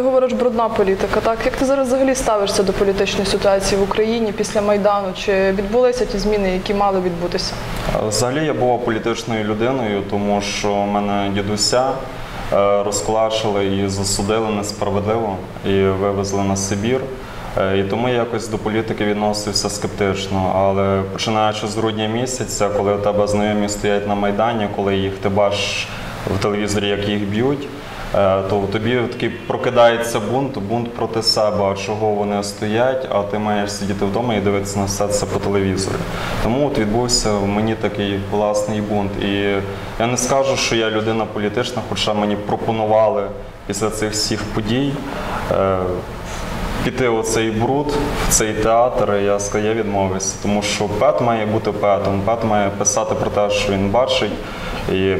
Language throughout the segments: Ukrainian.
Ти говориш брудна політика. Так як ти зараз взагалі ставишся до політичної ситуації в Україні після майдану? Чи відбулися ті зміни, які мали відбутися? Взагалі я був політичною людиною, тому що мене дідуся е, розклашили і засудили несправедливо і вивезли на Сибір. Е, І тому я якось до політики відносився скептично. Але починаючи з грудня місяця, коли у тебе знайомі стоять на Майдані, коли їх ти бачиш в телевізорі, як їх б'ють, то тобі такий прокидається бунт, бунт проти себе, чого вони стоять, а ти маєш сидіти вдома і дивитися на все це по телевізорі. Тому от відбувся в мені такий власний бунт. І я не скажу, що я людина політична, хоча мені пропонували після цих всіх подій. е, Піти у цей бруд, в цей театр, я я відмовився, тому що пет має бути петом, пет має писати про те, що він бачить, і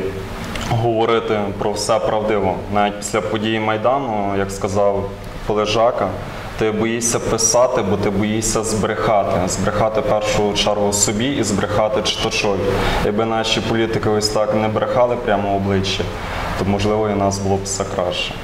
говорити про все правдиво. Навіть після події Майдану, як сказав Полежака, ти боїшся писати, бо ти боїшся збрехати. Збрехати першу чергу собі і збрехати читачові. Якби наші політики ось так не брехали прямо обличчя, то можливо і нас було б все краще.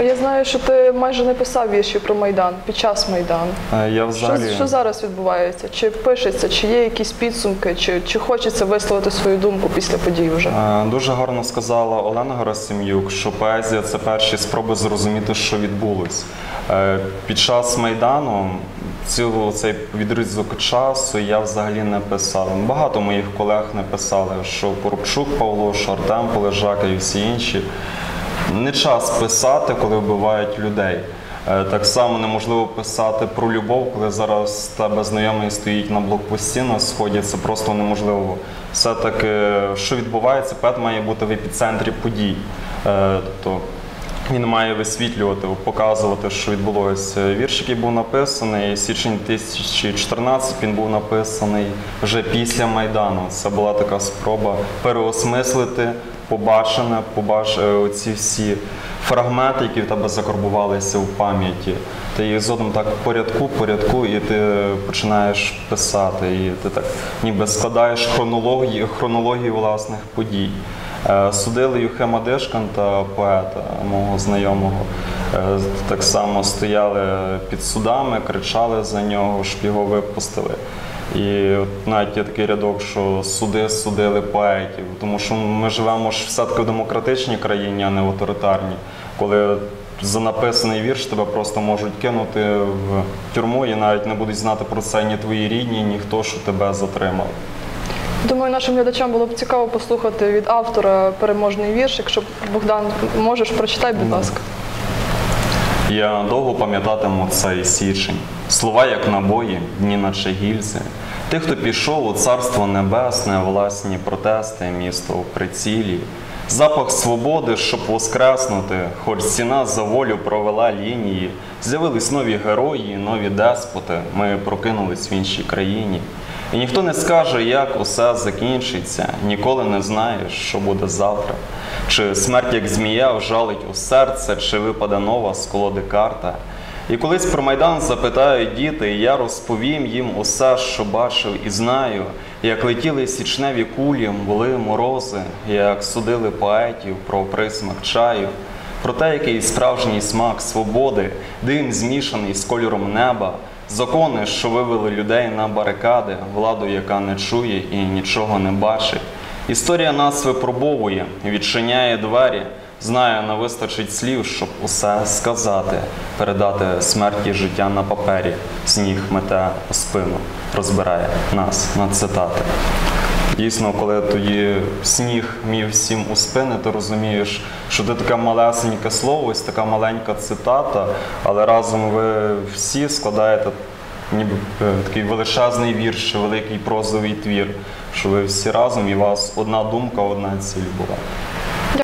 Я знаю, що ти майже не писав вірші про майдан під час майдану. Я взагалі що зараз відбувається? Чи пишеться, чи є якісь підсумки, чи, чи хочеться висловити свою думку після подій вже? Дуже гарно сказала Олена Герасим'юк, що поезія це перші спроби зрозуміти, що відбулось. Е, Під час Майдану цілий цей відрізок часу я взагалі не писав. Багато моїх колег не писали, що Поробчук Павло, що Артем Полежака і всі інші. Не час писати, коли вбивають людей. Е, Так само неможливо писати про любов, коли зараз тебе знайомий стоїть на блокпості на сході. Це просто неможливо. Все-таки, що відбувається, пет має бути в епіцентрі подій. Е, Тобто він має висвітлювати, показувати, що відбулося. Вірш, який був написаний, січень 2014, він був написаний вже після Майдану. Це була така спроба переосмислити побачене, побач... е, ці всі фрагменти, які в тебе закарбувалися в пам'яті. Ти їх згодом так в порядку, порядку, і ти починаєш писати. І ти так ніби складаєш хронологію, хронологію власних подій. Е, Судили Юхема Дешканта, поета мого знайомого. Е, Так само стояли під судами, кричали за нього, щоб його випустили. І от навіть є такий рядок, що суди судили поетів, тому що ми живемо ж все-таки в демократичній країні, а не в авторитарній, коли за написаний вірш тебе просто можуть кинути в тюрму і навіть не будуть знати про це ні твої рідні, ні хто, що тебе затримав. Думаю, нашим глядачам було б цікаво послухати від автора переможний вірш. Якщо Богдан можеш, прочитай, будь ласка. Я довго пам'ятатиму цей січень, слова, як набої, дні наче гільзи. Тих, хто пішов у царство небесне, власні протести, місто в прицілі. Запах свободи, щоб воскреснути, хоч ціна за волю провела лінії. З'явились нові герої, нові деспоти. Ми прокинулись в іншій країні. І ніхто не скаже, як усе закінчиться, ніколи не знаєш, що буде завтра. Чи смерть, як змія, вжалить у серце, чи випаде нова з колоди карта. І колись про Майдан запитають діти, і я розповім їм усе, що бачив і знаю, як летіли січневі кулі, були морози, як судили поетів про присмак чаю, про те, який справжній смак свободи, дим змішаний з кольором неба, закони, що вивели людей на барикади, владу, яка не чує і нічого не бачить. Історія нас випробовує, відчиняє двері. Знаю, не вистачить слів, щоб усе сказати, передати смерті життя на папері. Сніг мете у спину, розбирає нас на цитати. Дійсно, коли тоді сніг мів всім у спини, ти розумієш, що ти таке малесеньке слово, ось така маленька цитата, але разом ви всі складаєте ніби е, такий величезний вірш, великий прозовий твір, що ви всі разом і у вас одна думка, одна ціль була.